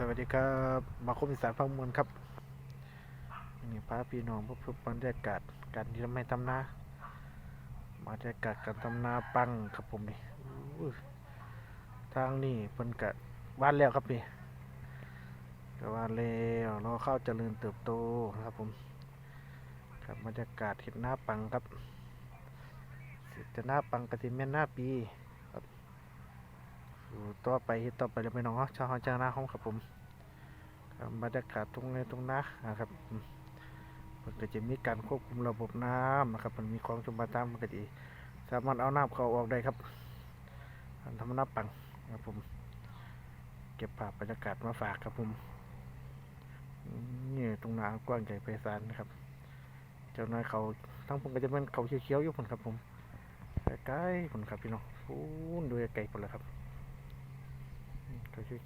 สวัสดีครับมาคมอีสานพังมวลครับนี่พาพี่น้องพบกับบรรยากาศการที่ทำให้ทำนาบรรยากาศการทำนาปังครับผมนี่ทางนี่เพิ่นกะวานแล้วครับนี่กะวานแล้วรอข้าวเจริญเติบโตครับผมครับบรรยากาศเห็ดหน้าปังครับสิจะหน้าปังกะสิแม่นหน้าปี ต่อไปเฮ็ดต่อไปเลยพี่น้องเนาะชาวเฮาจ้างนาห้องครับผมบรรยากาศตรงในตรงนานะครับมันก็จะมีการควบคุมระบบน้ำนะครับ มันมีคลองชมประทานมันก็จะสามารถเอาน้ำเข้าออกได้ครับทำน้ำปังครับผม เก็บภาพบรรยากาศมาฝากครับผมนี่ตรงนากว้างใหญ่ไพศาลนะครับ เจ้านายเขาทั้งผมก็จะเป็นเขาเขียวๆอยู่ผมครับผมใกล้ๆผมครับพี่น้องพูนดูไกลๆผมเลยครับ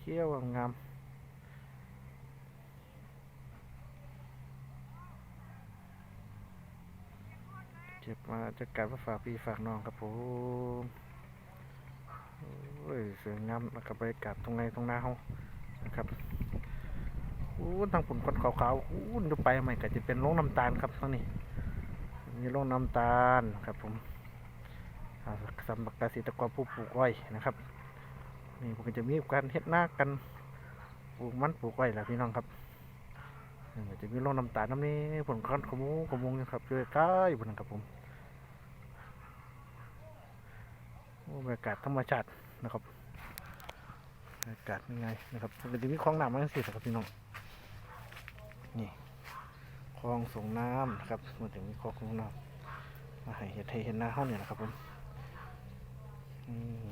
เขียวๆงามเก็บมาจากการมาฝากพี่ฝากน้องครับผมโอ้ยสวยงามนะครับบรรยากาศตรงในตรงหน้าเขานะครับอู้ทางผลควันขาวๆอู้ดูไปใหม่ก็จะเป็นโรงน้ำตาลครับตรงนี้มีโรงน้ำตาลครับผมอ่าสำหรับเกษตรกรผู้ปลูกอ้อยนะครับ นี่ผมก็จะมีการเฮ็ดหน้ากันปลูกมันปลูกไว้แหละพี่น้องครับนี่จะมีโรงน้ำตาลน้ำนี้ผลคันขโมงขมงนะครับช่วยใกล้บนนั้นครับผมโอ้บรรยากาศธรรมชาตินะครับบรรยากาศยังไงนะครับมันก็จะมีคลองน้ำมาทั้งสี่ครับพี่น้องนี่คลองส่งน้ำนะครับมันจะมีคลองส่งน้ำมาให้เห็ดให้เห็นหน้าห้องเนี่ยนะครับผมนี่